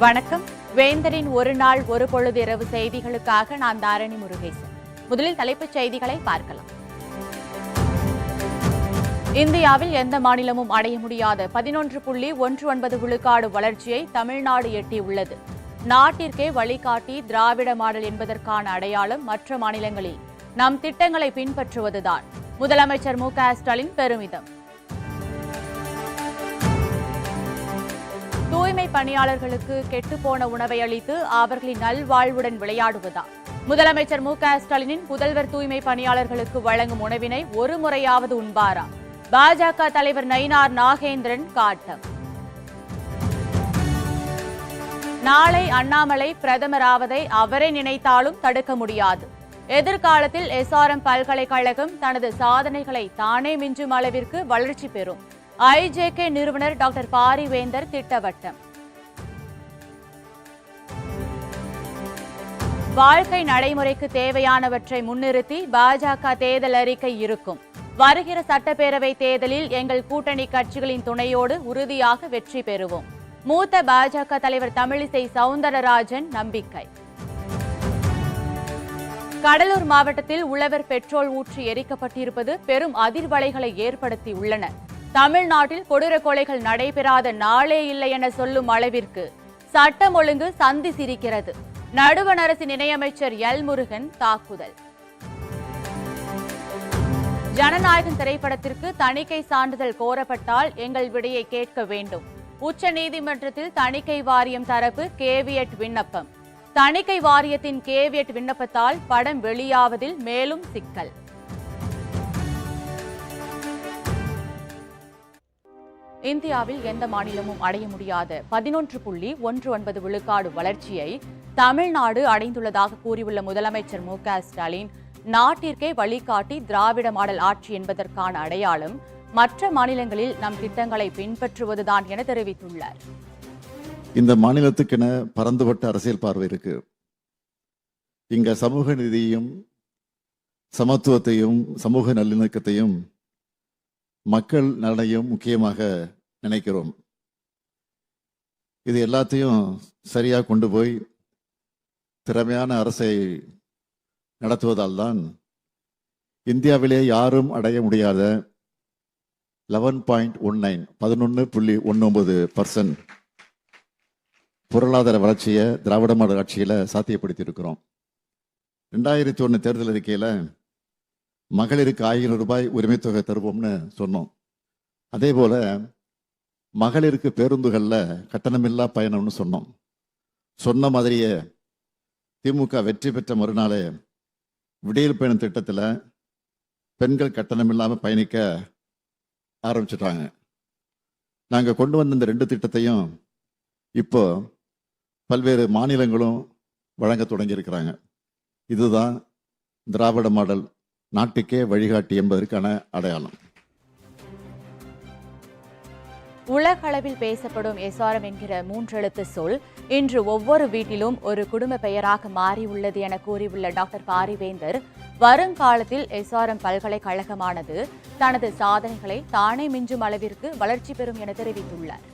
வணக்கம். வேந்தரின் ஒரு நாள் ஒரு பொழுது இரவு செய்திகளுக்காக நான் தாரணி முருகேசன். முதலில் தலைப்புச் செய்திகளை பார்க்கலாம். இந்தியாவில் எந்த மாநிலமும் அடைய முடியாத பதினொன்று புள்ளி ஒன்று ஒன்பது விழுக்காடு வளர்ச்சியை தமிழ்நாடு எட்டியுள்ளது. நாட்டிற்கே வழிகாட்டி திராவிட மாடல் என்பதற்கான அடையாளம் மற்ற மாநிலங்களில். நம் திட்டங்களை பின்பற்றுவதுதான். முதலமைச்சர் மு க ஸ்டாலின் பெருமிதம். தூய்மை பணியாளர்களுக்கு கெட்டுப்போன உணவை அளித்து அவர்களின் நல்வாழ்வுடன் விளையாடுவதா? முதலமைச்சர் மு க ஸ்டாலினின் புதல்வர் தூய்மை பணியாளர்களுக்கு வழங்கும் உணவினை ஒரு முறையாவது உண்பாரா? பாஜக தலைவர் நயினார் நாகேந்திரன் காட்டம். நாளை அண்ணாமலை பிரதமராவதை அவரே நினைத்தாலும் தடுக்க முடியாது. எதிர்காலத்தில் எஸ்ஆர்எம் பல்கலைக்கழகம் தனது சாதனைகளை தானே மிஞ்சும் அளவிற்கு வளர்ச்சி பெறும். ஐஜேகே நிறுவனர் டாக்டர் பாரிவேந்தர் திட்டவட்டம். வாழ்க்கை நடைமுறைக்கு தேவையானவற்றை முன்னிறுத்தி பாஜக தேர்தல் அறிக்கை இருக்கும். வருகிற சட்டப்பேரவை தேர்தலில் எங்கள் கூட்டணி கட்சிகளின் துணையோடு உறுதியாக வெற்றி பெறுவோம். மூத்த பாஜக தலைவர் தமிழிசை சவுந்தரராஜன் நம்பிக்கை. கடலூர் மாவட்டத்தில் உழவர் பெட்ரோல் ஊற்றி எரிக்கப்பட்டிருப்பது பெரும் அதிர்வலைகளை ஏற்படுத்தியுள்ளன தமிழ்நாட்டில் கொடூர கொலைகள் நடைபெறாத நாளே இல்லை என சொல்லும் அளவிற்கு சட்டம் ஒழுங்கு சந்தி சிரிக்கிறது. நடுவண் அரசின் இணையமைச்சர் எல் முருகன் தாக்குதல். ஜனநாயகம் திரைப்படத்திற்கு தணிக்கை சான்றிதழ் கோரப்பட்டால் எங்கள் விடையை கேட்க வேண்டும். உச்ச நீதிமன்றத்தில் தணிக்கை வாரியம் தரப்பு கேவியட் விண்ணப்பம். தணிக்கை வாரியத்தின் கேவியட் விண்ணப்பத்தால் படம் வெளியாவதில் மேலும் சிக்கல். இந்தியாவில் எந்த மாநிலமும் அடைய முடியாத. பதினொன்று புள்ளி ஒன்று ஒன்பது விழுக்காடு வளர்ச்சியை தமிழ்நாடு அடைந்துள்ளதாக கூறியுள்ள முதலமைச்சர் மு க ஸ்டாலின் நாட்டிற்கே வழிகாட்டி திராவிட மாடல் ஆட்சி என்பதற்கான அடையாளம் மற்ற மாநிலங்களில் நம் திட்டங்களை பின்பற்றுவதுதான் என தெரிவித்துள்ளார். இந்த மாநிலத்துக்கென பரந்துபட்ட அரசியல் பார்வை இருக்கு. இங்க சமூக நீதியையும் சமத்துவத்தையும் சமூக நல்லிணக்கத்தையும் மக்கள் நலனையும் முக்கியமாக நினைக்கிறோம். இது எல்லாத்தையும் சரியாக கொண்டு போய் திறமையான அரசை நடத்துவதால் தான் இந்தியாவிலே யாரும் அடைய முடியாத லெவன் பாயிண்ட் ஒன் நைன் பதினொன்று புள்ளி ஒன்பது பர்சன்ட் பொருளாதார வளர்ச்சியை திராவிட மாடல் ஆட்சியில் சாத்தியப்படுத்தி இருக்கிறோம் ரெண்டாயிரத்தி ஒன்று தேர்தல் அறிக்கையில் மகளிருக்கு ஆயிரம் ரூபாய் உரிமைத்தொகை தருவோம்னு சொன்னோம். அதே போல மகளிருக்கு பேருந்துகளில் கட்டணமில்லா பயணம்னு சொன்னோம். சொன்ன மாதிரியே திமுக வெற்றி பெற்ற மறுநாளே விடியல் பயணம் திட்டத்தில் பெண்கள் கட்டணம் இல்லாமல் பயணிக்க ஆரம்பிச்சிட்டாங்க. நாங்கள் கொண்டு வந்த இந்த ரெண்டு திட்டத்தையும் இப்போ பல்வேறு மாநிலங்களும் வழங்க தொடங்கியிருக்கிறாங்க. இதுதான் திராவிட மாடல் நாட்டுக்கே வழிகாட்டி என்பதற்கான அடையாளம். உலகளவில் பேசப்படும் எஸ்ஆர்எம் என்கிற மூன்றெழுத்து சொல் இன்று ஒவ்வொரு வீட்டிலும் ஒரு குடும்ப பெயராக மாறியுள்ளது என கூறியுள்ள டாக்டர் பாரிவேந்தர் வருங்காலத்தில் எஸ்ஆர்எம் பல்கலைக்கழகமானது தனது சாதனைகளை தானே மிஞ்சும் அளவிற்கு வளர்ச்சி பெறும் என தெரிவித்துள்ளார்.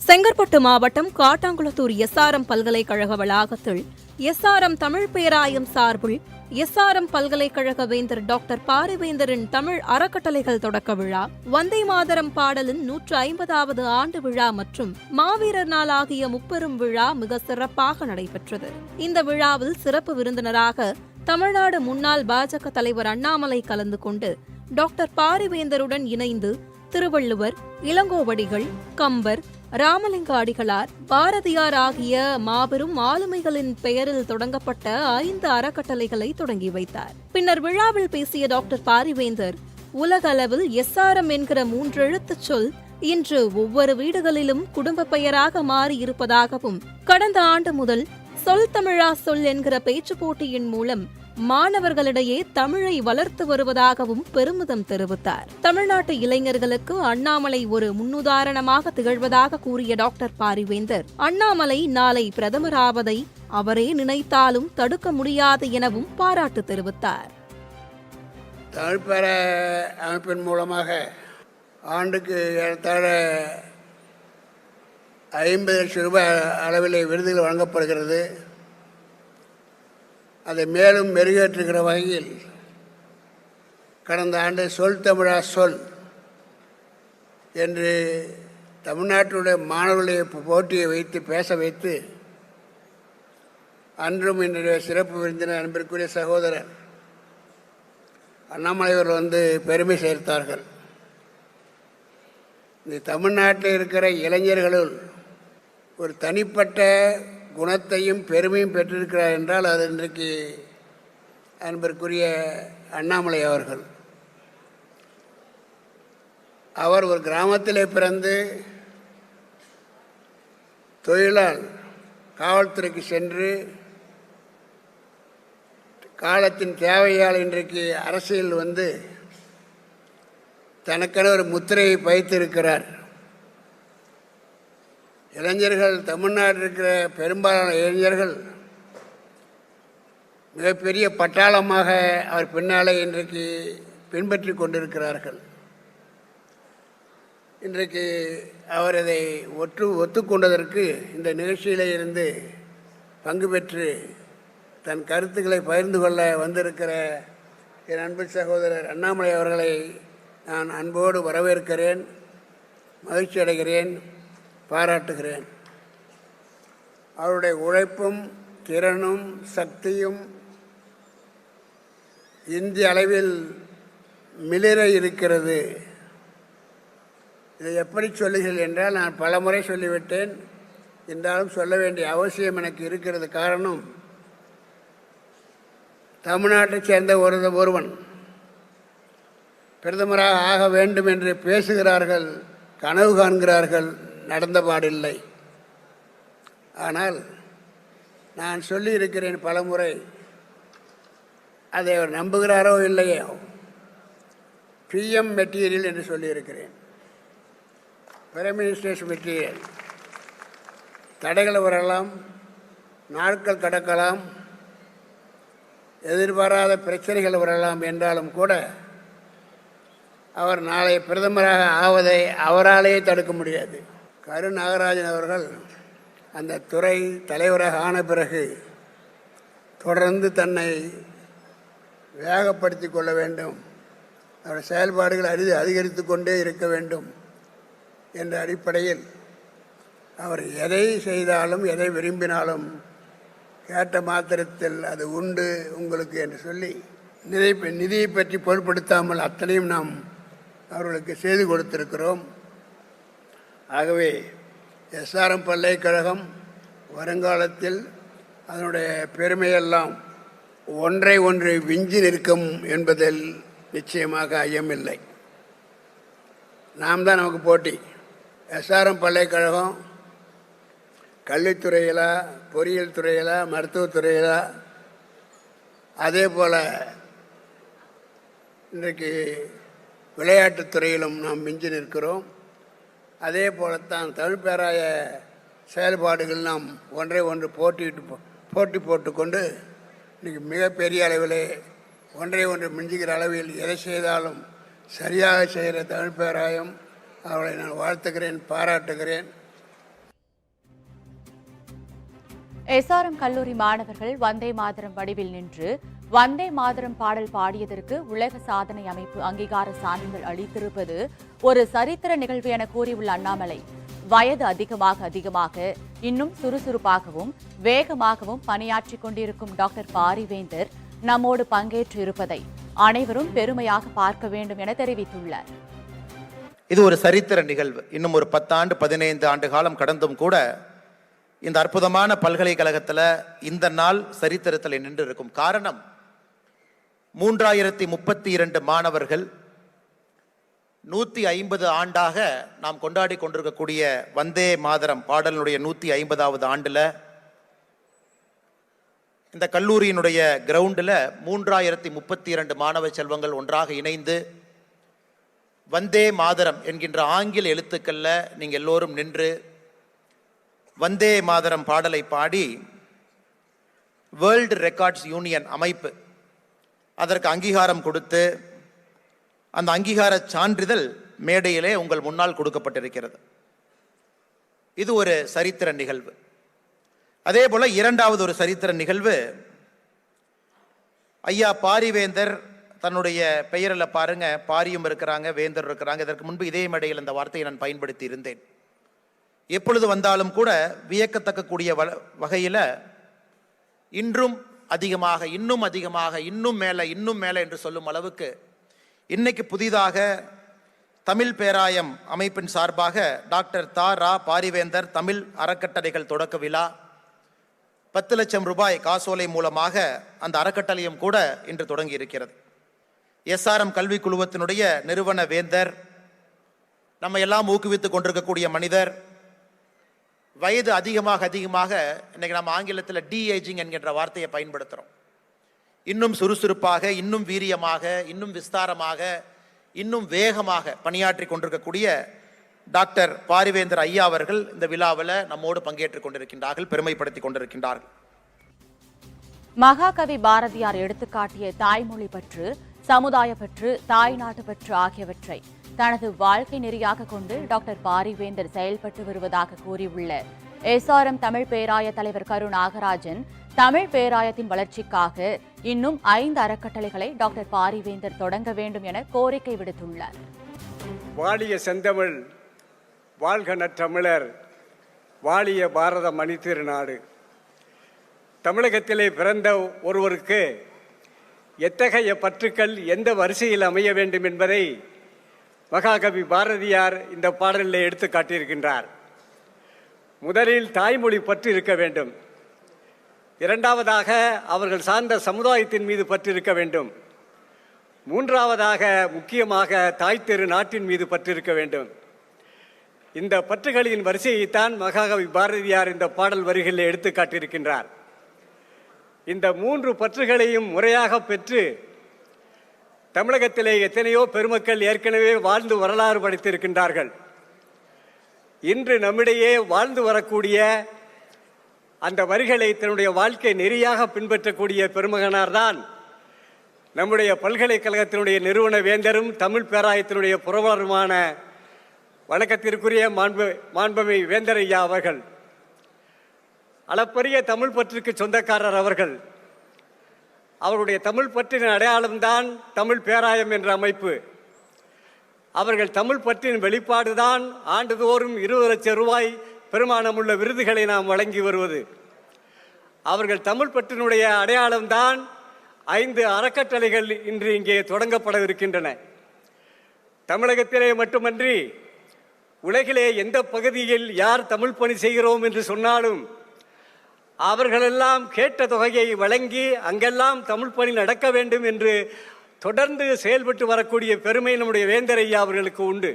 செங்கற்பட்டு மாவட்டம் காட்டாங்குளத்தூர் எஸ்ஆர்எம் பல்கலைக்கழக வளாகத்தில் எஸ்ஆர்எம் தமிழ் பேராயம் சார்பில் எஸ்ஆர்எம் பல்கலைக்கழக வேந்தர் டாக்டர் பாரிவேந்தரின் தமிழ் அறக்கட்டளைகள் தொடக்க விழா வந்தே மாதரம் பாடலின் நூற்று ஐம்பதாவது ஆண்டு விழா மற்றும் மாவீரர் நாள் ஆகிய முப்பெரும் விழா மிக சிறப்பாக நடைபெற்றது. இந்த விழாவில் சிறப்பு விருந்தினராக தமிழ்நாடு முன்னாள் பாஜக தலைவர் அண்ணாமலை கலந்து கொண்டு டாக்டர் பாரிவேந்தருடன் இணைந்து திருவள்ளுவர் இளங்கோவடிகள் கம்பர் ராமலிங்க அடிகளார் பாரதியார் ஆகிய மாபெரும் ஆளுமைகளின் பெயரில் தொடங்கப்பட்ட ஐந்து அறக்கட்டளைகளை தொடங்கி வைத்தார். பின்னர் விழாவில் பேசிய டாக்டர் பாரிவேந்தர் உலக அளவில் எஸ்ஆர்எம் என்கிற மூன்றெழுத்துச் சொல் இன்று ஒவ்வொரு வீடுகளிலும் குடும்ப பெயராக மாறி இருப்பதாகவும் கடந்த ஆண்டு முதல் சொல் தமிழா சொல் என்கிற பேச்சு போட்டியின் மூலம் மாணவர்களிடையே தமிழை வளர்த்து வருவதாகவும் பெருமிதம் தெரிவித்தார். தமிழ்நாட்டு இளைஞர்களுக்கு அண்ணாமலை ஒரு முன்னுதாரணமாக திகழ்வதாக கூறிய டாக்டர் பாரிவேந்தர் அண்ணாமலை நாளை பிரதமராவதை அவரே நினைத்தாலும் தடுக்க முடியாது எனவும் பாராட்டு தெரிவித்தார். தமிழ்பெற அமைப்பின் மூலமாக ஆண்டுக்கு ஏறத்தாழ ஐம்பது லட்சம் ரூபாய் அளவிலே விருதுகள் வழங்கப்படுகிறது. அதை மேலும் மெருகேற்றுகிற வகையில் கடந்த ஆண்டு சொல் தமிழா சொல் என்று தமிழ்நாட்டுடைய மாணவர்களை போட்டியை வைத்து பேச வைத்து அன்றும் என்னுடைய சிறப்பு விருந்தினர் அன்பிற்குரிய சகோதரர் அண்ணாமலைவர் வந்து பெருமை சேர்த்தார்கள். இந்த தமிழ்நாட்டில் இருக்கிற இளைஞர்களுள் ஒரு தனிப்பட்ட குணத்தையும் பெருமையும் பெற்றிருக்கிறார் என்றால் அது இன்றைக்கு அன்பிற்குரிய அண்ணாமலை அவர்கள். அவர் ஒரு கிராமத்திலே பிறந்து தொழிலால் காவல்துறைக்கு சென்று காலத்தின் தேவையால் இன்றைக்கு அரசியல் வந்து தனக்கென ஒரு முத்திரையை பதித்திருக்கிறார் இளைஞர்கள் தமிழ்நாட்டில் இருக்கிற பெரும்பாலான இளைஞர்கள் மிகப்பெரிய பட்டாளமாக அவர் பின்னாலே இன்றைக்கு பின்பற்றி கொண்டிருக்கிறார்கள். இன்றைக்கு அவர் இதை ஒற்று ஒத்துக்கொண்டதற்கு இந்த நிகழ்ச்சியிலே இருந்து பங்கு பெற்று தன் கருத்துக்களை பகிர்ந்து கொள்ள வந்திருக்கிற என் அன்பு சகோதரர் அண்ணாமலை அவர்களை நான் அன்போடு வரவேற்கிறேன் மகிழ்ச்சி அடைகிறேன் பாராட்டுகிறேன். அவருடைய உழைப்பும் திறனும் சக்தியும் இந்திய அளவில் மிளிர இருக்கிறது. இதை எப்படி சொல்லுகிறேன் என்றால் நான் பல முறை சொல்லிவிட்டேன். என்றாலும் சொல்ல வேண்டிய அவசியம் எனக்கு இருக்கிறது காரணம் தமிழ்நாட்டைச் சேர்ந்த ஒரு ஒருவன். பிரதமராக ஆக வேண்டும் என்று பேசுகிறார்கள் கனவு காண்கிறார்கள் நடந்த பாடில்லை ஆனால் நான் சொல்லியிருக்கிறேன் பலமுறை அதை அவர் நம்புகிறாரோ இல்லையோ பிஎம் மெட்டீரியல் என்று சொல்லியிருக்கிறேன். பிரைம் மினிஸ்டர்ஸ் மெட்டீரியல் தடைகள் வரலாம் நாட்கள் கடக்கலாம் எதிர்பாராத பிரச்சனைகள் வரலாம் என்றாலும் கூட அவர் நாளை பிரதமராக ஆவதை அவராலேயே தடுக்க முடியாது. கரு நாகராஜன் அவர்கள் அந்த துறை தலைவராக ஆன பிறகு தொடர்ந்து தன்னை வேகப்படுத்தி கொள்ள வேண்டும். அவருடைய செயல்பாடுகள் அரிது அதிகரித்து கொண்டே இருக்க வேண்டும் என்ற அடிப்படையில் அவர் எதை செய்தாலும் எதை விரும்பினாலும் கேட்ட மாத்திரத்தில் அது உண்டு உங்களுக்கு என்று சொல்லி நிதி நிதியை பற்றி பொருட்படுத்தாமல் அத்தனையும் நாம் அவர்களுக்கு செய்து கொடுத்திருக்கிறோம். ஆகவே எஸ்ஆர்எம் பல்கலைக்கழகம் வருங்காலத்தில் அதனுடைய பெருமையெல்லாம் ஒன்றை ஒன்று விஞ்சி நிற்கும் என்பதில் நிச்சயமாக ஐயமில்லை. நாம் தான் நமக்கு போட்டி. எஸ்ஆர்எம் பல்கலைக்கழகம் கல்வித்துறையிலா பொறியியல் துறையிலா மருத்துவத்துறையிலா அதே போல் இன்றைக்கு விளையாட்டுத்துறையிலும் நாம் மிஞ்சி நிற்கிறோம். அதே போலத்தான் தமிழ் பேராய செயல்பாடுகள் நாம் ஒன்றை ஒன்று போட்டிட்டு போட்டி போட்டுக்கொண்டு இன்றைக்கி மிகப்பெரிய அளவிலே ஒன்றை ஒன்று மிஞ்சுகிற அளவில் எதை செய்தாலும் சரியாக செய்கிற தமிழ் பேராயம் அவளை நான் வாழ்த்துகிறேன் பாராட்டுகிறேன். எஸ்ஆர்எம் கல்லூரி மாணவர்கள் வந்தே மாதரம் வடிவில் நின்று வந்தே மாதரம் பாடல் பாடியதற்கு உலக சாதனை அமைப்பு அங்கீகார சான்றிதழ் அளித்திருப்பது ஒரு சரித்திர நிகழ்வு என கூறியுள்ள அண்ணாமலை. வயது அதிகமாக அதிகமாக இன்னும் சுறுசுறுப்பாகவும் வேகமாகவும் பணியாற்றிக் கொண்டிருக்கும் டாக்டர் பாரிவேந்தர் நம்மோடு பங்கேற்று இருப்பதை அனைவரும் பெருமையாக பார்க்க வேண்டும் என தெரிவித்துள்ளார். இது ஒரு சரித்திர நிகழ்வு. இன்னும் ஒரு பத்தாண்டு பதினைந்து ஆண்டு காலம் கடந்தும் கூட இந்த அற்புதமான பல்கலைக்கழகத்தில் இந்த நாள் சரித்திரத்தில் நின்று இருக்கும் காரணம் மூன்றாயிரத்தி முப்பத்தி இரண்டு மாணவர்கள் நூற்றி ஐம்பது ஆண்டாக நாம் கொண்டாடி கொண்டிருக்கக்கூடிய வந்தே மாதரம் பாடலினுடைய நூற்றி ஐம்பதாவது ஆண்டில் இந்த கல்லூரியினுடைய கிரவுண்டில் மூன்றாயிரத்தி முப்பத்தி இரண்டு மாணவ செல்வங்கள் ஒன்றாக இணைந்து வந்தே மாதரம் என்கின்ற ஆங்கில எழுத்துக்களில் நீங்கள் எல்லோரும் நின்று வந்தே மாதரம் பாடலை பாடி வேர்ல்டு ரெக்கார்ட்ஸ் யூனியன் அமைப்பு அதற்கு அங்கீகாரம் கொடுத்து அந்த அங்கீகார சான்றிதழ் மேடையிலே உங்கள் முன்னால் கொடுக்கப்பட்டிருக்கிறது. இது ஒரு சரித்திர நிகழ்வு. அதே போல் இரண்டாவது ஒரு சரித்திர நிகழ்வு ஐயா பாரிவேந்தர் தன்னுடைய பெயரில் பாருங்க பாரியும் இருக்கிறாங்க வேந்தர் இருக்கிறாங்க இதற்கு முன்பு இதே மேடையில் இந்த வார்த்தையை நான் பயன்படுத்தி இருந்தேன். எப்பொழுது வந்தாலும் கூட வியக்கத்தக்கக்கூடிய வ- வகையில் இன்றும் அதிகமாக இன்னும் அதிகமாக இன்னும் மேலே இன்னும் மேலே என்று சொல்லும் அளவுக்கு இன்னைக்கு புதிதாக தமிழ் பேராயம் அமைப்பின் சார்பாக டாக்டர் தா. ரா. பாரிவேந்தர் தமிழ் அறக்கட்டளைகள் தொடக்க விழா. பத்து லட்சம் ரூபாய் காசோலை மூலமாக அந்த அறக்கட்டளையும் கூட இன்று தொடங்கி இருக்கிறது எஸ்ஆர்எம் கல்வி குழுவத்தினுடைய நிறுவன வேந்தர் நம்ம எல்லாம் ஊக்குவித்துக் கொண்டிருக்கக்கூடிய மனிதர் வயது அதிகமாக அதிகமாக இன்னைக்கு நம்ம ஆங்கிலத்தில் டி ஏஜிங் என்கின்ற வார்த்தையை பயன்படுத்துகிறோம் இன்னும் சுறுசுறுப்பாக இன்னும் வீரியமாக இன்னும் விஸ்தாரமாக இன்னும் வேகமாக பணியாற்றி கொண்டிருக்கக்கூடிய டாக்டர் பாரிவேந்தர் ஐயா அவர்கள் இந்த விழாவில் நம்மோடு பங்கேற்றுக் கொண்டிருக்கின்றார்கள் பெருமைப்படுத்தி கொண்டிருக்கின்றார்கள். மகாகவி பாரதியார் எடுத்துக்காட்டிய தாய்மொழி பற்று சமுதாய பற்று தாய்நாட்டு பற்று ஆகியவற்றை தனது வாழ்க்கை நெறியாக கொண்டு டாக்டர் பாரிவேந்தர் செயல்பட்டு வருவதாக கூறியுள்ள எஸ்ஆர்எம் தமிழ் பேராய தலைவர் கரு நாகராஜன் தமிழ் பேராயத்தின் வளர்ச்சிக்காக இன்னும் ஐந்து அறக்கட்டளைகளை டாக்டர் பாரிவேந்தர் தொடங்க வேண்டும் என கோரிக்கை விடுத்துள்ளார். வாழிய செந்தமிழ் வாழ்க நற்றமிழர் வாழிய பாரத மணி திருநாடு தமிழகத்திலே பிறந்த ஒருவருக்கு எத்தகைய பற்றுக்கள் எந்த வரிசையில் அமைய வேண்டும் என்பதை மகாகவி பாரதியார் இந்த பாடலில் எடுத்து காட்டியிருக்கின்றார். முதலில் தாய்மொழி பற்று இருக்க வேண்டும். இரண்டாவதாக அவர்கள் சார்ந்த சமுதாயத்தின் மீது பற்று இருக்க வேண்டும். மூன்றாவதாக முக்கியமாக தாய் தெரு நாட்டின் மீது பற்று இருக்க வேண்டும். இந்த பற்றுகளின் வரிசையைத்தான் மகாகவி பாரதியார் இந்த பாடல் வரிகளில் எடுத்து காட்டியிருக்கின்றார். இந்த மூன்று பற்றுகளையும் முறையாக பெற்று தமிழகத்திலே எத்தனையோ பெருமக்கள் ஏற்கனவே வாழ்ந்து வரலாறு படைத்திருக்கின்றார்கள். இன்று நம்மிடையே வாழ்ந்து வரக்கூடிய அந்த வரிகளை தன்னுடைய வாழ்க்கை நெறியாக பின்பற்றக்கூடிய பெருமகனார்தான் நம்முடைய பல்கலைக்கழகத்தினுடைய நிறுவன வேந்தரும் தமிழ் பேராயத்தினுடைய புரவலருமான வணக்கத்திற்குரிய மாண்பு மாண்பமை வேந்தர் ஐயா அவர்கள். அளப்பரிய தமிழ் பற்றுக்கு சொந்தக்காரர் அவர்கள். அவருடைய தமிழ் பற்றின அடையாளம்தான் தமிழ் பேராயம் என்ற அமைப்பு. அவர்கள் தமிழ் பற்றின் வெளிப்பாடுதான் ஆண்டுதோறும் இருபது லட்சம் ரூபாய் பெருமானமுள்ள விருதுகளை நாம் வழங்கி வருவது. அவர்கள் தமிழ் பற்றினுடைய அடையாளம்தான் ஐந்து அறக்கட்டளைகள் இன்று இங்கே தொடங்கப்படவிருக்கின்றன தமிழகத்திலே மட்டுமன்றி உலகிலே எந்த பகுதியில் யார் தமிழ் பணி செய்கிறோம் என்று சொன்னாலும் அவர்களெல்லாம் கேட்ட தொகையை வழங்கி அங்கெல்லாம் தமிழ் பணி நடக்க வேண்டும் என்று தொடர்ந்து செயல்பட்டு வரக்கூடிய பெருமை நம்முடைய வேந்தரையா அவர்களுக்கு உண்டு.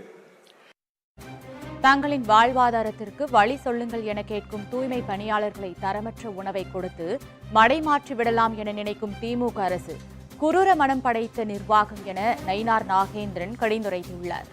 தங்களின் வாழ்வாதாரத்திற்கு வழி சொல்லுங்கள் என கேட்கும் தூய்மை பணியாளர்களை தரமற்ற உணவை கொடுத்து மடைமாற்றி விடலாம் என நினைக்கும் திமுக அரசு குரூர மனம் படைத்த நிர்வாகம் என நயினார் நாகேந்திரன் கடிந்துரைத்துள்ளார்.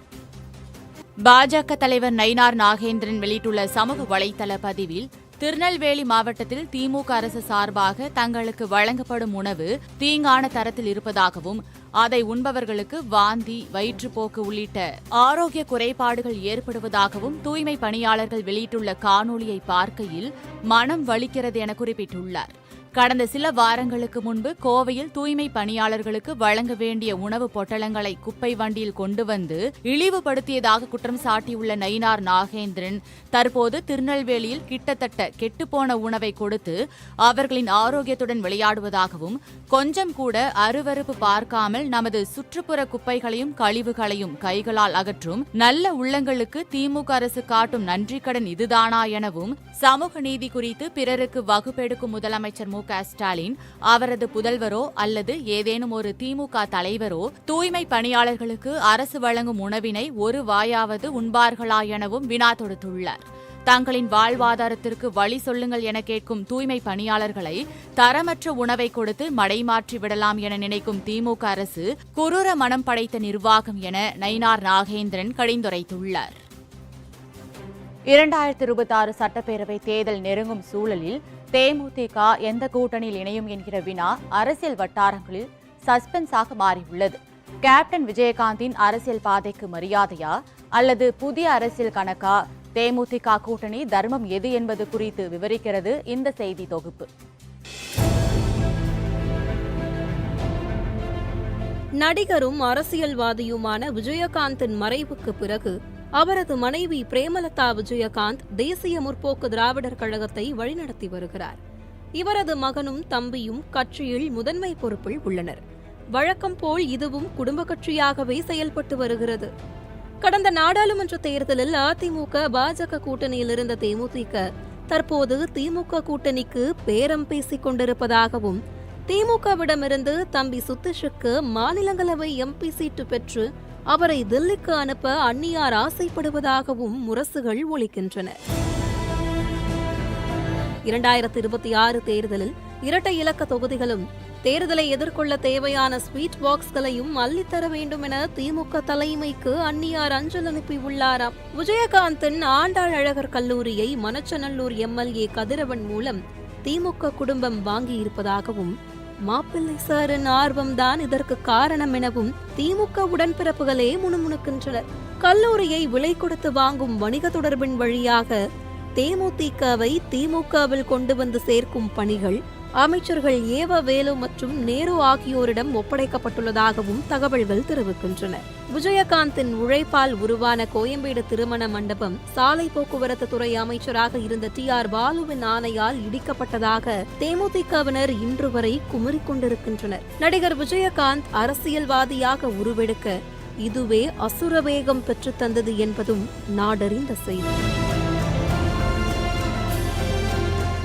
பாஜக தலைவர் நயினார் நாகேந்திரன் வெளியிட்டுள்ள சமூக வலைதள பதிவில் திருநெல்வேலி மாவட்டத்தில் திமுக அரசு சார்பாக தங்களுக்கு வழங்கப்படும் உணவு தீங்கான தரத்தில் இருப்பதாகவும் அதை உண்பவர்களுக்கு வாந்தி வயிற்றுப்போக்கு உள்ளிட்ட ஆரோக்கிய குறைபாடுகள் ஏற்படுவதாகவும் தூய்மை பணியாளர்கள் வெளியிட்டுள்ள காணொலியை பார்க்கையில் மனம் வலிக்கிறது என குறிப்பிட்டுள்ளார். கடந்த சில வாரங்களுக்கு முன்பு கோவையில் தூய்மை பணியாளர்களுக்கு வழங்க வேண்டிய உணவு பொட்டலங்களை குப்பை வண்டியில் கொண்டு வந்து இழிவுபடுத்தியதாக குற்றம் சாட்டியுள்ள நயினார் நாகேந்திரன் தற்போது திருநெல்வேலியில் கிட்டத்தட்ட கெட்டுப்போன உணவை கொடுத்து அவர்களின் ஆரோக்கியத்துடன் விளையாடுவதாகவும் கொஞ்சம் கூட அருவருப்பு பார்க்காமல் நமது சுற்றுப்புற குப்பைகளையும் கழிவுகளையும் கைகளால் அகற்றும் நல்ல உள்ளங்களுக்கு திமுக அரசு காட்டும் நன்றிக்கடன் இதுதானா எனவும் சமூக நீதி குறித்து பிறருக்கு வகுப்பெடுக்கும் முதலமைச்சர் மு க ஸ்டாலின் அவரது புதல்வரோ அல்லது ஏதேனும் ஒரு திமுக தலைவரோ தூய்மை பணியாளர்களுக்கு அரசு வழங்கும் உணவினை ஒரு வாயாவது உண்பார்களா எனவும் வினா தொடுத்துள்ளார். தங்களின் வாழ்வாதாரத்திற்கு வழி சொல்லுங்கள் என கேட்கும் தூய்மை பணியாளர்களை தரமற்ற உணவை கொடுத்து மடைமாற்றி விடலாம் என நினைக்கும் திமுக அரசு குரூர மனம் படைத்த நிர்வாகம் என நயினார் நாகேந்திரன் கடிந்துரைத்துள்ளார். இரண்டாயிரத்தி இருபத்தி ஆறு சட்டப்பேரவை தேர்தல் நெருங்கும் சூழலில் தேமுதிக எந்த கூட்டணியில் இணையும் என்கிற வினா அரசியல் வட்டாரங்களில் சஸ்பென்ஸாக மாறியுள்ளது. கேப்டன் விஜயகாந்தின் அரசியல் பாதைக்கு மரியாதையா? அல்லது புதிய அரசியல் கணக்கா? தேமுதிக கூட்டணி தர்மம் எது என்பது குறித்து விவரிக்கிறது இந்த செய்தி தொகுப்பு. நடிகரும் அரசியல்வாதியுமான விஜயகாந்தின் மறைவுக்கு பிறகு அவரது மனைவி பிரேமலதா விஜயகாந்த் தேசிய முற்போக்கு திராவிடர் கழகத்தை வழிநடத்தி வருகிறார். இவரது மகனும் தம்பியும் கட்சியில் முதன்மை பொறுப்பில் உள்ளனர். வழக்கம் போல் இதுவும் குடும்ப கட்சியாகவே செயல்பட்டு வருகிறது. கடந்த நாடாளுமன்ற தேர்தலில் அதிமுக பாஜக கூட்டணியில் இருந்த தேமுதிக தற்போது திமுக கூட்டணிக்கு பேரம் பேசிக் கொண்டிருப்பதாகவும் திமுகவிடமிருந்து தம்பி சுத்திஷுக்கு மாநிலங்களவை எம்பி சீட்டு பெற்று அவரை தில்லிக்கு அனுப்ப அந்நியார் ஆசைப்படுவதாகவும் முரசுகள் ஒலிக்கின்றன. இரண்டாயிரத்தி இருபத்தி ஆறு தேர்தலில் இரட்டை இலக்க தொகுதிகளும் தேர்தலை எதிர்கொள்ள தேவையான ஸ்வீட் பாக்ஸ்களையும் அள்ளித்தர வேண்டும் என திமுக தலைமைக்கு அந்நியார் அஞ்சல் அனுப்பியுள்ளாராம். விஜயகாந்தின் ஆண்டாள் அழகர் கல்லூரியை மணச்சநல்லூர் எம்எல்ஏ கதிரவன் மூலம் திமுக குடும்பம் வாங்கியிருப்பதாகவும் மாப்பிள்ளை சாரின் ஆர்வம்தான் இதற்கு காரணம் எனவும் திமுக உடன்பிறப்புகளே முணுமுணுக்கின்றனர். கல்லூரியை விலை கொடுத்து வாங்கும் வணிக தொடர்பின் வழியாக தேமுதிகவை திமுகவில் கொண்டு வந்து சேர்க்கும் பணிகள் அமைச்சர்கள் ஏவ வேலு மற்றும் நேரு ஆகியோரிடம் ஒப்படைக்கப்பட்டுள்ளதாகவும் தகவல்கள் தெரிவிக்கின்றன. விஜயகாந்தின் உழைப்பால் உருவான கோயம்பேடு திருமண மண்டபம் சாலை போக்குவரத்து துறை அமைச்சராக இருந்த டி ஆர் பாலுவின் ஆணையால் இடிக்கப்பட்டதாக தேமுதிகவினர் இன்று வரை குமுறிக் கொண்டிருக்கின்றனர். நடிகர் விஜயகாந்த் அரசியல்வாதியாக உருவெடுக்க இதுவே அசுரவேகம் பெற்றுத் தந்தது என்பதும் நாடறிந்த செய்தி.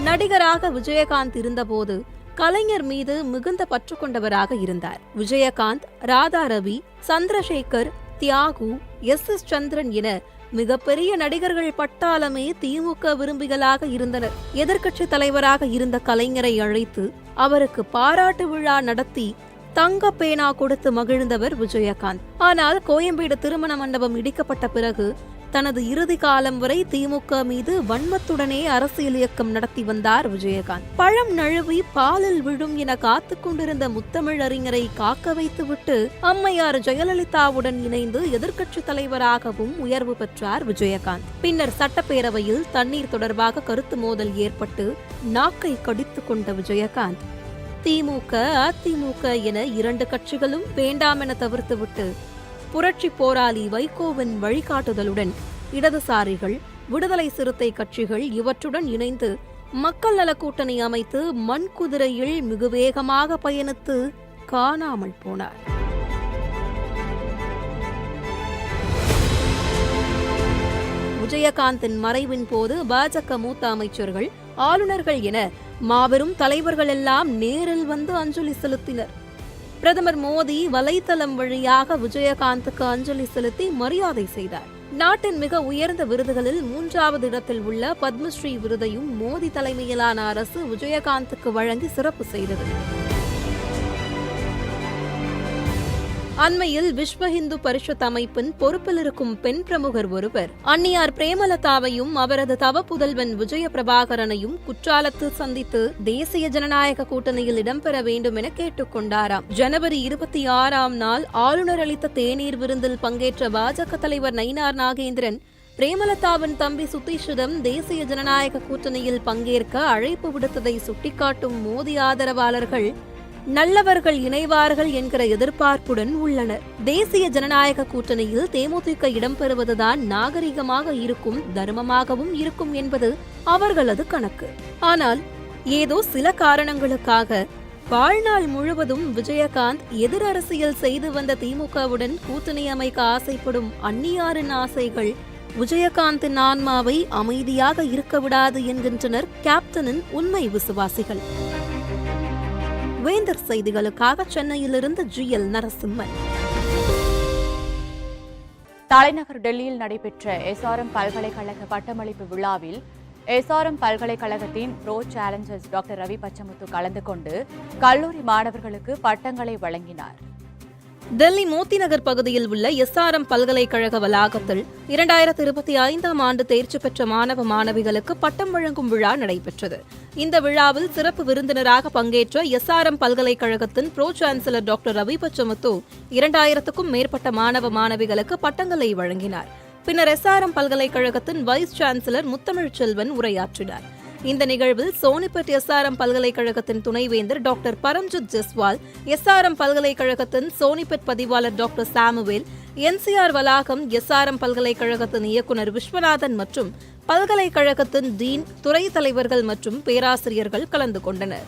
நடிகராக விஜயகாந்த் இருந்தபோது கலைஞர் மீது மிகுந்த பற்று கொண்டவராக இருந்தார். விஜயகாந்த் ராதா ரவி சந்திரசேகர் தியாகு எஸ். எஸ். சந்திரன் என மிகப்பெரிய நடிகர்கள் பட்டாளமே திமுக விரும்பிகளாக இருந்தனர். எதிர்க்கட்சி தலைவராக இருந்த கலைஞரை அழைத்து அவருக்கு பாராட்டு விழா நடத்தி தங்க பேனா கொடுத்து மகிழ்ந்தவர் விஜயகாந்த். ஆனால் கோயம்பேடு திருமண மண்டபம் இடிக்கப்பட்ட பிறகு தனது இறுதி காலம் வரை திமுக மீது வன்மத்துடனே அரசியல் இயக்கம் நடத்தி வந்தார் விஜயகாந்த். பழம் நழுவி பாலில் விழும் என காத்து கொண்டிருந்த முத்தமிழ் அறிஞரை காக்க வைத்துவிட்டு அம்மையார் ஜெயலலிதாவுடன் இணைந்து எதிர்க்கட்சி தலைவராகவும் உயர்வு பெற்றார் விஜயகாந்த். பின்னர் சட்டப்பேரவையில் தண்ணீர் தொடர்பாக கருத்து மோதல் ஏற்பட்டு நாக்கை கடித்துக் கொண்ட விஜயகாந்த். திமுக அதிமுக என இரண்டு கட்சிகளும் வேண்டாம் என தவிர்த்துவிட்டு புரட்சி போராளி வைகோவின் வழிகாட்டுதலுடன் இடதுசாரிகள் விடுதலை சிறுத்தை கட்சிகள் இவற்றுடன் இணைந்து மக்கள் நல கூட்டணி அமைத்து மண் குதிரையில் மிக வேகமாக பயணித்து காணாமல் போனார். விஜயகாந்தின் மறைவின் போது பாஜக மூத்த அமைச்சர்கள் ஆளுநர்கள் என மாபெரும் தலைவர்கள் எல்லாம் நேரில் வந்து அஞ்சலி செலுத்தினர். பிரதமர் மோடி வலைத்தளம் வழியாக விஜயகாந்துக்கு அஞ்சலி செலுத்தி மரியாதை செய்தார். நாட்டின் மிக உயர்ந்த விருதுகளில் மூன்றாவது இடத்தில் உள்ள பத்மஸ்ரீ விருதையும் மோடி தலைமையிலான அரசு விஜயகாந்துக்கு வழங்கி சிறப்பு செய்தது. அண்மையில் விஸ்வ இந்து பரிஷத் அமைப்பின் பொறுப்பில் இருக்கும் பெண் பிரமுகர் ஒருவர். அன்னியார் பிரேமலதாவையும் அவரது தவ புதல்வன் விஜய பிரபாகரனையும் குற்றாலத்தில் சந்தித்து தேசிய ஜனநாயக கூட்டணியில் இடம்பெற வேண்டும் என கேட்டுக்கொண்டாராம். ஜனவரி இருபத்தி ஆறாம் நாள் ஆளுநர் அளித்த தேநீர் விருந்தில் பங்கேற்ற பாஜக தலைவர் நயினார் நாகேந்திரன் பிரேமலதாவின் தம்பி சுதீஷிடம் தேசிய ஜனநாயக கூட்டணியில் பங்கேற்க அழைப்பு விடுத்ததை சுட்டிக்காட்டும் மோடி ஆதரவாளர்கள் நல்லவர்கள் இணைவார்கள் என்கிற எதிர்பார்ப்புடன் உள்ளனர். தேசிய ஜனநாயக கூட்டணியில் தேமுதிக இடம்பெறுவதுதான் நாகரிகமாக இருக்கும் தர்மமாகவும் இருக்கும் என்பது அவர்களது கணக்கு. ஆனால் ஏதோ சில காரணங்களுக்காக வாழ்நாள் முழுவதும் விஜயகாந்த் எதிர் அரசியல் செய்து வந்த திமுகவுடன் கூட்டணி அமைக்க ஆசைப்படும் அந்நியாரின் ஆசைகள் விஜயகாந்தின் ஆன்மாவை அமைதியாக இருக்க விடாது என்கின்றனர் கேப்டனின் உண்மை விசுவாசிகள். வேந்தர் செய்திகளுக்காக சென்னையிலிருந்து ஜி எல் நரசிம்மன். தலைநகர் டெல்லியில் நடைபெற்ற எஸ்ஆர்எம் பல்கலைக்கழக பட்டமளிப்பு விழாவில் எஸ்ஆர்எம் பல்கலைக்கழகத்தின் pro chancellor doctor Ravi Pachamuthu கலந்து கொண்டு கல்லூரி மாணவர்களுக்கு பட்டங்களை வழங்கினார். டெல்லி மோத்தி நகர் பகுதியில் உள்ள எஸ்ஆர்எம் பல்கலைக்கழக வளாகத்தில் இரண்டாயிரத்தி இருபத்தி ஐந்தாம் ஆண்டு தேர்ச்சி பெற்ற மாணவ மாணவிகளுக்கு பட்டம் வழங்கும் விழா நடைபெற்றது. இந்த விழாவில் சிறப்பு விருந்தினராக பங்கேற்ற எஸ்ஆர்எம் பல்கலைக்கழகத்தின் pro chancellor doctor Ravi Pachamuthu இரண்டாயிரத்துக்கும் மேற்பட்ட மாணவ மாணவிகளுக்கு பட்டங்களை வழங்கினார். பின்னர் எஸ்ஆர்எம் பல்கலைக்கழகத்தின் வைஸ் சான்சலர் முத்தமிழ் செல்வன் உரையாற்றினார். இந்த நிகழ்வில் சோனிபட் எஸ்ஆர்எம் பல்கலைக்கழகத்தின் துணைவேந்தர் டாக்டர் பரம்ஜித் ஜெஸ்வால் எஸ்ஆர்எம் பல்கலைக்கழகத்தின் சோனிபட் பதிவாளர் டாக்டர் சாமுவேல் என்சிஆர் வளாகம் எஸ்ஆர்எம் பல்கலைக்கழகத்தின் இயக்குனர் விஸ்வநாதன் மற்றும் பல்கலைக்கழகத்தின் டீன் துறை தலைவர்கள் மற்றும் பேராசிரியர்கள் கலந்து கொண்டனர்.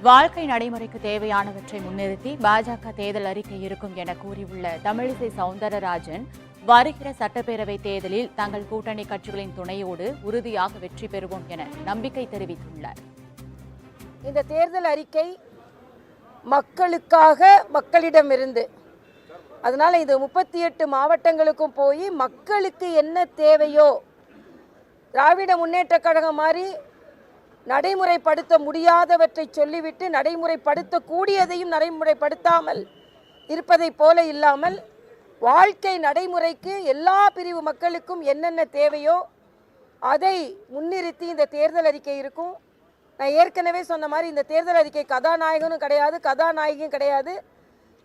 வாழ்க்கை நடைமுறைக்கு தேவையானவற்றை முன்னிறுத்தி பாஜக தேர்தல் அறிக்கை இருக்கும் என கூறியுள்ள தமிழிசை சவுந்தரராஜன் வருகிற சட்டப்பேரவை தேர்தலில் தங்கள் கூட்டணி கட்சிகளின் துணையோடு உறுதியாக வெற்றி பெறுவோம் என நம்பிக்கை தெரிவித்துள்ளார். இந்த தேர்தல் அறிக்கை மக்களுக்காக மக்களிடமிருந்து. அதனால இது முப்பத்தி எட்டு மாவட்டங்களுக்கும் போய் மக்களுக்கு என்ன தேவையோ திராவிட முன்னேற்ற கழகம் மாதிரி நடைமுறைப்படுத்த முடியாதவற்றை சொல்லிவிட்டு நடைமுறைப்படுத்தக்கூடியதையும் நடைமுறைப்படுத்தாமல் இருப்பதைப் போல இல்லாமல் வாழ்க்கை நடைமுறைக்கு எல்லா பிரிவு மக்களுக்கும் என்னென்ன தேவையோ அதை முன்னிறுத்தி இந்த தேர்தல் அறிக்கை இருக்கும். நான் ஏற்கனவே சொன்ன மாதிரி இந்த தேர்தல் அறிக்கை கதாநாயகனும் கிடையாது கதாநாயகியும் கிடையாது.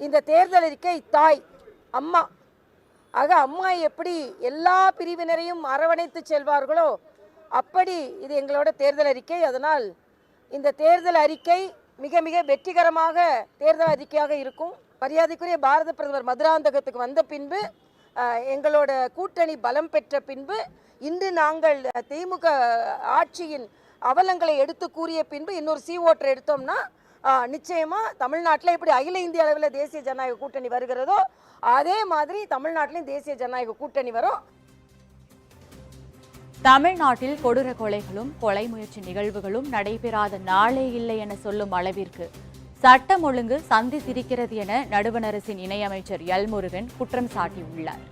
இந்த தேர்தல் அறிக்கை தாய் அம்மா. ஆக அம்மா எப்படி எல்லா பிரிவினரையும் அரவணைத்து செல்வார்களோ அப்படி இது எங்களோட தேர்தல் அறிக்கை. அதனால் இந்த தேர்தல் அறிக்கை மிக மிக வெற்றிகரமாக தேர்தல் அறிக்கையாக இருக்கும். மரியாதைக்குரிய பாரத பிரதமர் மதுராந்தகத்துக்கு வந்த பின்பு எங்களோட கூட்டணி பலம் பெற்ற பின்பு இன்று நாங்கள் திமுக ஆட்சியின் அவலங்களை எடுத்து கூறிய பின்பு இன்னொரு சி ஓட்டர் எடுத்தோம்னா நிச்சயமாக நிச்சயமா தமிழ்நாட்டில் எப்படி அகில இந்திய அளவில் தேசிய ஜனநாயக கூட்டணி வருகிறதோ அதே மாதிரி தமிழ்நாட்டிலையும் தேசிய ஜனநாயக கூட்டணி வரும். தமிழ்நாட்டில் கொடூர கொலைகளும் கொலை முயற்சி நிகழ்வுகளும் நடைபெறாத நாளே இல்லை என சொல்லும் அளவிற்கு சட்டம் ஒழுங்கு சந்தி சிரிக்கிறது என நடுவணரசின் இணையமைச்சர் எல் முருகன் குற்றம் சாட்டியுள்ளார்.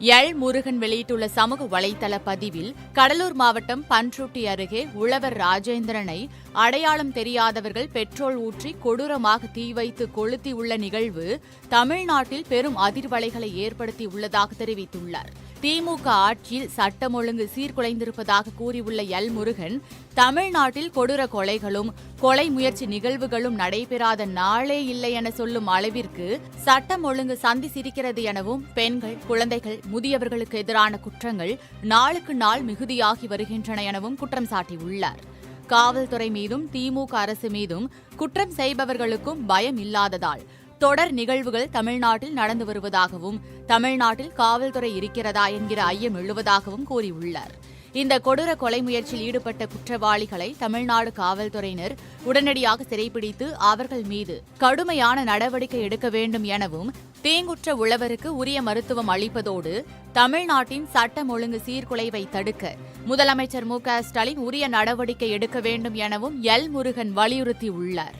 எல் முருகன் வெளியிட்டுள்ள சமூக வலைதள பதிவில் கடலூர் மாவட்டம் பன்ருட்டி அருகே உழவர் ராஜேந்திரனை அடையாளம் தெரியாதவர்கள் பெட்ரோல் ஊற்றி கொடூரமாக தீ வைத்து கொளுத்தியுள்ள நிகழ்வு தமிழ்நாட்டில் பெரும் அதிர்வலைகளை ஏற்படுத்தி உள்ளதாக தெரிவித்துள்ளார். திமுக ஆட்சியில் சட்டம் ஒழுங்கு சீர்குலைந்திருப்பதாக கூறியுள்ள எல் முருகன் தமிழ்நாட்டில் கொடூர கொலைகளும் கொலை முயற்சி நிகழ்வுகளும் நடைபெறாத நாளே இல்லை என சொல்லும் அளவிற்கு சட்டம் ஒழுங்கு சந்தி சிரிக்கிறது எனவும் பெண்கள் குழந்தைகள் முதியவர்களுக்கு எதிரான குற்றங்கள் நாளுக்கு நாள் மிகுதியாகி வருகின்றன எனவும் குற்றம் சாட்டியுள்ளார். காவல்துறை மீதும் திமுக அரசு மீதும் குற்றம் செய்பவர்களுக்கும் பயம் இல்லாததால் தொடர் நிகழ்வுகள் தமிழ்நாட்டில் நடந்து வருவதாகவும் தமிழ்நாட்டில் காவல்துறை இருக்கிறதா என்கிற ஐயம் எழுவதாகவும் கூறியுள்ளார். இந்த கொடூர கொலை முயற்சியில் ஈடுபட்ட குற்றவாளிகளை தமிழ்நாடு காவல்துறையினர் உடனடியாக சிறைப்பிடித்து அவர்கள் மீது கடுமையான நடவடிக்கை எடுக்க வேண்டும் எனவும் தீங்குற்ற உழவருக்கு உரிய மருத்துவம் அளிப்பதோடு தமிழ்நாட்டின் சட்டம் ஒழுங்கு சீர்குலைவை தடுக்க முதலமைச்சர் மு க ஸ்டாலின் உரிய நடவடிக்கை எடுக்க வேண்டும் எனவும் எல் முருகன் வலியுறுத்தியுள்ளார்.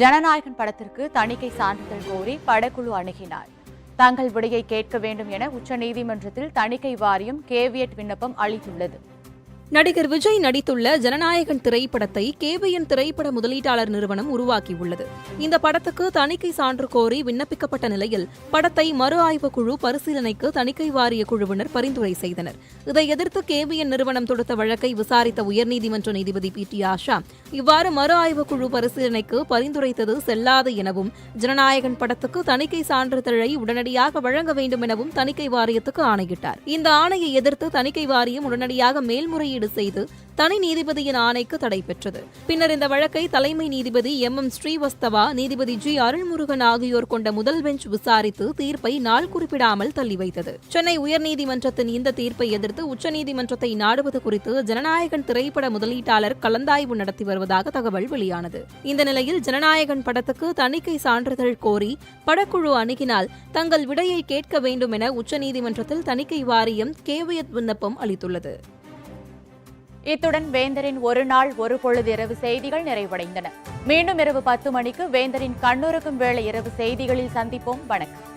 ஜனநாயகன் படத்திற்கு தணிக்கை சான்றிதழ் கோரி படக்குழு அணுகினார். தங்கள் விடையை கேட்க வேண்டும் என உச்சநீதிமன்றத்தில் தணிக்கை வாரியம் கேவியட் விண்ணப்பம் அளித்துள்ளது. நடிகர் விஜய் நடித்துள்ள ஜனநாயகன் திரைப்படத்தை கேபிஎன் திரைப்பட முதலீட்டாளர் நிறுவனம் உருவாக்கியுள்ளது. இந்த படத்துக்கு தணிக்கை சான்று கோரி விண்ணப்பிக்கப்பட்ட நிலையில் படத்தை மறு ஆய்வு குழு பரிசீலனைக்கு தணிக்கை வாரிய குழுவினர் பரிந்துரை செய்தனர். இதை எதிர்த்து கேபிஎன் நிறுவனம் தொடுத்த வழக்கை விசாரித்த உயர்நீதிமன்ற நீதிபதி பி. டி. ஆஷா இவ்வாறு மறு ஆய்வு குழு பரிசீலனைக்கு பரிந்துரைத்தது செல்லாது எனவும் ஜனநாயகன் படத்துக்கு தணிக்கை சான்றிதழை உடனடியாக வழங்க வேண்டும் எனவும் தணிக்கை வாரியத்துக்கு ஆணையிட்டார். இந்த ஆணையை எதிர்த்து தணிக்கை வாரியம் உடனடியாக மேல்முறையீடு செய்து தனி நீதிபதியின் ஆணைக்கு தடை பெற்றது. பின்னர் இந்த வழக்கை தலைமை நீதிபதி எம். எம். ஸ்ரீவஸ்தவா நீதிபதி ஜி. அருள்முருகன் ஆகியோர் கொண்ட முதல் பெஞ்ச் விசாரித்து தீர்ப்பை நாள் குறிப்பிடாமல் தள்ளி வைத்தது. சென்னை உயர்நீதிமன்றத்தின் இந்த தீர்ப்பை எதிர்த்து உச்சநீதிமன்றத்தை நாடுவது குறித்து ஜனநாயகன் திரைப்பட முதலீட்டாளர் கலந்தாய்வு நடத்தி வருவதாக தகவல் வெளியானது. இந்த நிலையில் ஜனநாயகன் படத்துக்கு தணிக்கை சான்றிதழ் கோரி படக்குழு அணுகினால் தங்கள் விடையை கேட்க வேண்டும் என உச்சநீதிமன்றத்தில் தணிக்கை வாரியம் கேவியத் விண்ணப்பம் அளித்துள்ளது. இத்துடன் வேந்தரின் ஒரு நாள் ஒரு பொழுது இரவு செய்திகள் நிறைவடைந்தன. மீண்டும் இரவு பத்து மணிக்கு வேந்தரின் கண்ணுறக்கும் வேளை இரவு செய்திகளில் சந்திப்போம். வணக்கம்.